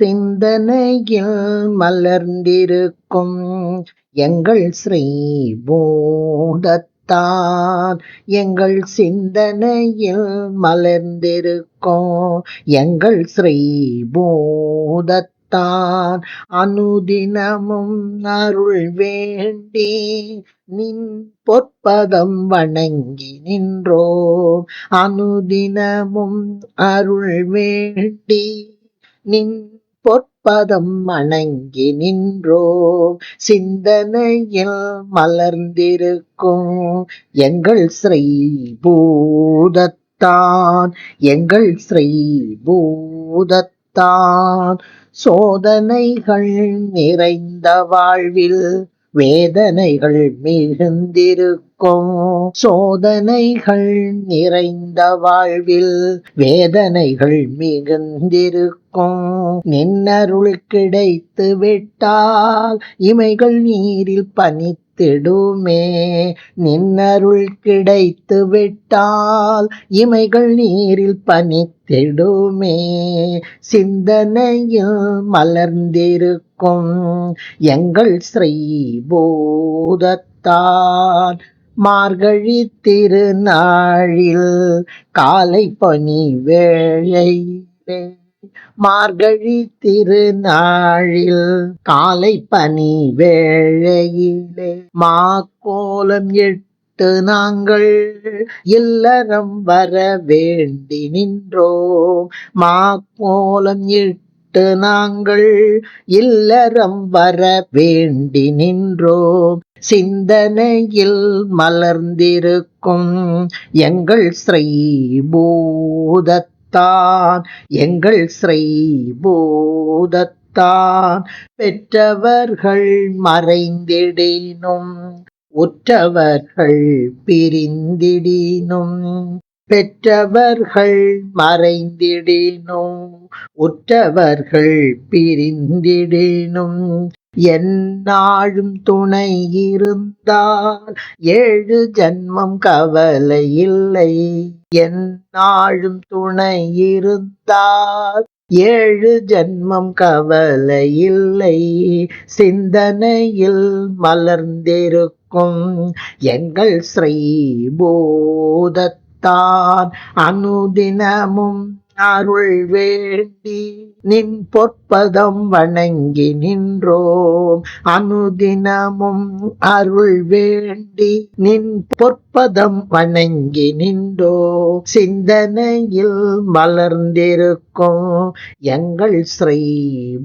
சிந்தனையில் மலர்ந்திருக்கும் எங்கள் ஸ்ரீ பூதத்தான் எங்கள் சிந்தனையில் மலர்ந்திருக்கும் எங்கள் ஸ்ரீ பூதத்தான் அனுதினமும் அருள் வேண்டி நின் பொற்பதம் வணங்கி நின்றோம். அனுதினமும் அருள் வேண்டி நின் பொற்பதம் வணங்கி நின்றோம் சிந்தனையில் மலர்ந்திருக்கும் எங்கள் ஸ்ரீ பூதத்தான் எங்கள் ஸ்ரீ பூதத்தான் சோதனைகள் நிறைந்த வாழ்வில் வேதனைகள் மிகுந்திருக்கும் சோதனைகள் நிறைந்த வாழ்வில் வேதனைகள் மிகுந்திருக்கும். நின்னருள் கிடைத்து விட்டால் இமைகள் நீரில் பனித்திடுமே. நின்னருள் கிடைத்து விட்டால் இமைகள் நீரில் பனித்திடுமே. சிந்தனையில் மலர்ந்திருக்கும் எங்கள் ஸ்ரீ பூதத்தான் மார்கழி திருநாளில் காலை பனி வேளை மார்கழி திருநாளில் காலை பனி வேளையிலே. மா கோலம் எட்டு நாங்கள் இல்லறம் வர வேண்டி நின்றோம். மா கோலம் எட்டு நாங்கள் இல்லறம் வர வேண்டி நின்றோம். சிந்தனையில் மலர்ந்திருக்கும் எங்கள் ஸ்ரீ பூதத்தான் எங்கள் ஸ்ரீ பூதத்தான் பெற்றவர்கள் மறைந்திடினும் உற்றவர்கள் பிரிந்திடினும். பெற்றவர்கள் மறைந்திடினும் உற்றவர்கள் பிரிந்திடினும். என்னாழும் துணை இருந்தால் ஏழு ஜன்மம் கவலை இல்லை. என்னாழும் துணை இருந்தால் ஏழு ஜன்மம் கவலை இல்லை. சிந்தனையில் மலர்ந்திருக்கும் எங்கள் ஸ்ரீ பூதத்தான் அனுதினமும் அருள் வேண்டி நின் பொற்பதம் வணங்கி நின்றோம். அனுதினமும் அருள் வேண்டி நின் பொற்பதம் வணங்கி நின்றோ சிந்தனையில் மலர்ந்திருக்கும் எங்கள் ஸ்ரீ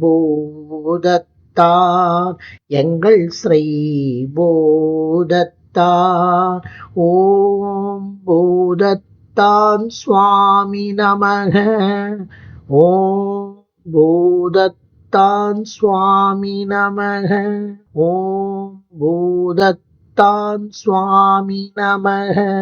பூதத்தான் எங்கள் ஸ்ரீ பூதத்தான் ஓம் பூதத் பூதத்தான் சுவாமி நமக. ஓம் பூதத்தான் சுவாமி நமக. ஓம் பூதத்தான் சுவாமி நமக.